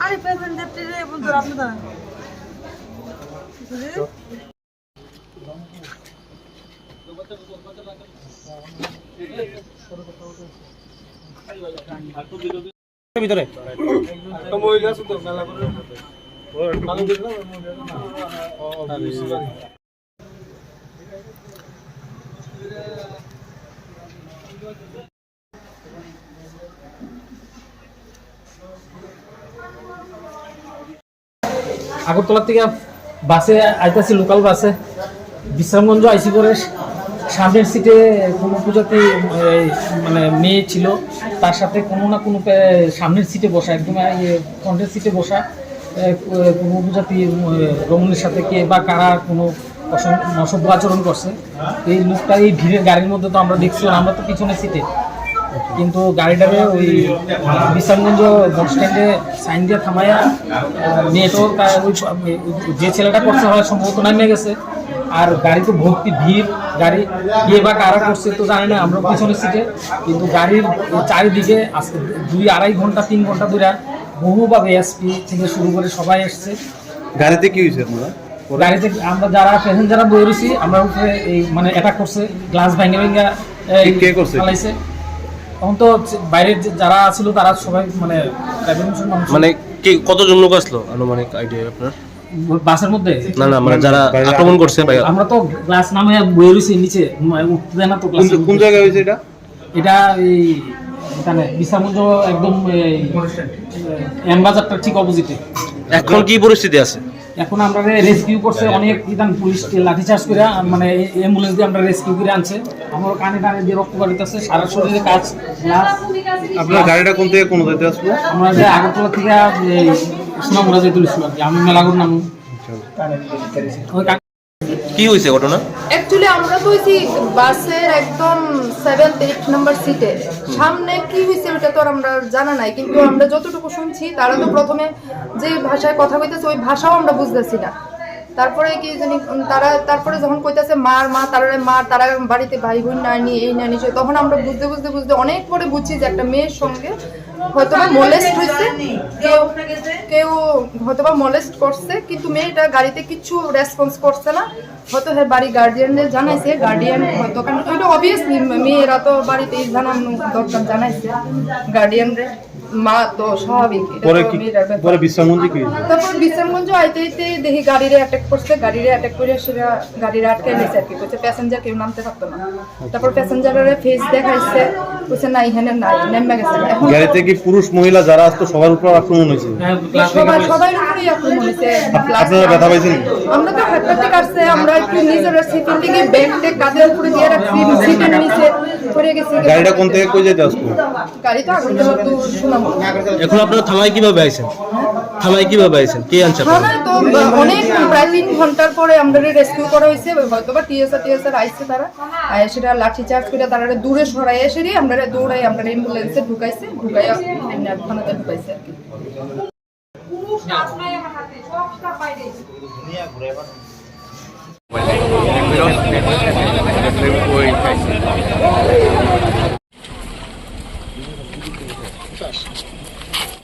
আরে প্যাসেঞ্জার ট্রেনে বন্ধুরা আপনি দাঁড়ান? ভিতরে আগরতলা থেকে বাসে আইতাছি লোকাল বাসে। বিশ্রামগঞ্জ আইসি করে সামনের সিটে কোনো পূজাতে মানে মেয়ে ছিল। তার সাথে কোনো না কোনো সামনের সিটে বসা, একদম ইয়ে ফ্রন্টের সিটে বসা। কোনো পূজাতি রমণীর সাথে কে বা কারা কোনো অসভ্য আচরণ করছে। এই লোকটা এই ভিড়ের গাড়ির মধ্যে তো আমরা দেখছি আমরা তো পিছনের সিটে কিন্তু গাড়িটাকে ওই বিশ্রামগঞ্জ বাস স্ট্যান্ডে সাইন দিয়ে থামাইয়া মেয়েটাও তার ওই যে ছেলেটা করছে হয় সম্ভবত নামে গেছে। আর গাড়ি তো ভর্তি ভিড় গাড়ি কে বা কারা করছে তো জানি না আমরা পিছনের সিটে কিন্তু গাড়ির চারিদিকে আজকে দুই আড়াই ঘণ্টা তিন ঘণ্টা ধরে বহুভাবে এসপি থেকে শুরু করে সবাই এসছে। গাড়িতে কি হয়েছে আপনারা? গাড়িতে আমরা যারা প্যাসেঞ্জাররা বই রয়েছি আমরা উপরে এই মানে অ্যাটাক করছে গ্লাস ভাঙে ভেঙে কে- কে করছে? তখন তো বাইরের যারা ছিল তারা সবাই মানে মানে কি কতজন লোক আসলো? আনুমানিক আইডিয়া আপনার? বাসের মধ্যে? না না মানে যারা আক্রমণ করছে ভাই আমরা তো গ্লাস নামে বই রয়েছি নিচে। উঠতে দেয় না তো কোন ক্লাস কোন জায়গায় হয়েছে এটা? এটা এই এখানে বিশামুদ্র একদম এম বাজারটা ঠিক অপোজিটে এখন কি পরিস্থিতি আছে? এখন আমরা রেস্কিউ করছে অনেক ইদান পুলিশ লাঠিচার্জ করে মানে অ্যাম্বুলেন্স দিয়ে আমরা রেস্কিউ করে আনছে। আমার কানে টানে যে রক্ত বাড়িতেছে সারা শরীরে কাজ আপনার গাড়িটা কোন থেকে কোন দিতে আসলো? আমরা যে আগরতলা থেকে এই সোনামুড়া যে তুলেছিল আর আমি মেলাগুর নাম। কি হয়েছে ঘটনা? অ্যাকচুয়ালি আমরা তো হইছি বাসের একদম সেভেন্থ এইট নাম্বার সিটে সামনে কি হয়েছে ওটা তো আর আমরা জানা নাই, কিন্তু আমরা যতটুকু শুনছি, তারা তো প্রথমে যে ভাষায় কথা কইতেছে, ওই ভাষাও আমরা বুঝতেছি না। তারপরে কি জানি, তারা, তারপরে যখন কইতাছে মার মা তারা মার তারা বাড়িতে ভাই বোন নানি এই নানি তখন আমরা বুঝতে বুঝতে বুঝতে অনেক পরে বুঝছি যে একটা মেয়ের সঙ্গে হয়তো বা মলেস্ট হয়েছে। কেউ কেউ হয়তো বা মলেস্ট করছে কিন্তু মেয়েটা গাড়িতে কিছু রেসপন্স করছে না। হয়তো বাড়ি গার্ডিয়ানদের জানাইছে গার্ডিয়ান হয়তো কারণ ওইটা অবভিয়াসলি মেয়েরা তো জানানো দরকার জানাইছে মা তো স্বাভাবিক পরে কি পরে বিশ্রামগঞ্জে কি? তারপর বিশ্রামগঞ্জ আইতে আইতে দেখি গাড়িরে অ্যাটাক করছে গাড়িরে অ্যাটাক করে সেটা গাড়ির আটকে নিয়েছে আর কি। বলছে প্যাসেঞ্জার কেউ নামতে পারতো না। তারপর প্যাসেঞ্জারের ফেস দেখাইছে বলছে না এখানে নাই নেমে গেছে। এখন গাড়িতে কি পুরুষ মহিলা যারা আসতো সবার উপর আক্রমণ হয়েছে? হ্যাঁ, সবাই সবাই আক্রমণ হয়েছে। আপনারা ব্যথা পাইছেন? আমরা তো হাঁটাতে কাটছে আমরা একটু নিজের সিটের দিকে ব্যাগ টেক কাঁধের উপরে দিয়ে রাখছি সিটের নিচে। গাড়িটা কোন থেকে কই যেতে শোনাবো এখন আপনারা থানায় কীভাবে আইছেন? থানায় কীভাবে আইছেন? কে আনছে আপনারা? থানায় তো অনেক প্রায় তিন ঘণ্টার পরে আমরা রেস্কিউ করা হয়েছে। হয়তো বা টিএসআর টিএসআর আইছে তারা। আর সেটা লাঠি চার্জ করে তারা দূরে সরাই এসে আমরা দৌড়াই আমরা অ্যাম্বুলেন্সে ঢুকাইছে। ঢুকাইয়া এমনি থানাতে ঢুকাইছে আর কি। Cuidado,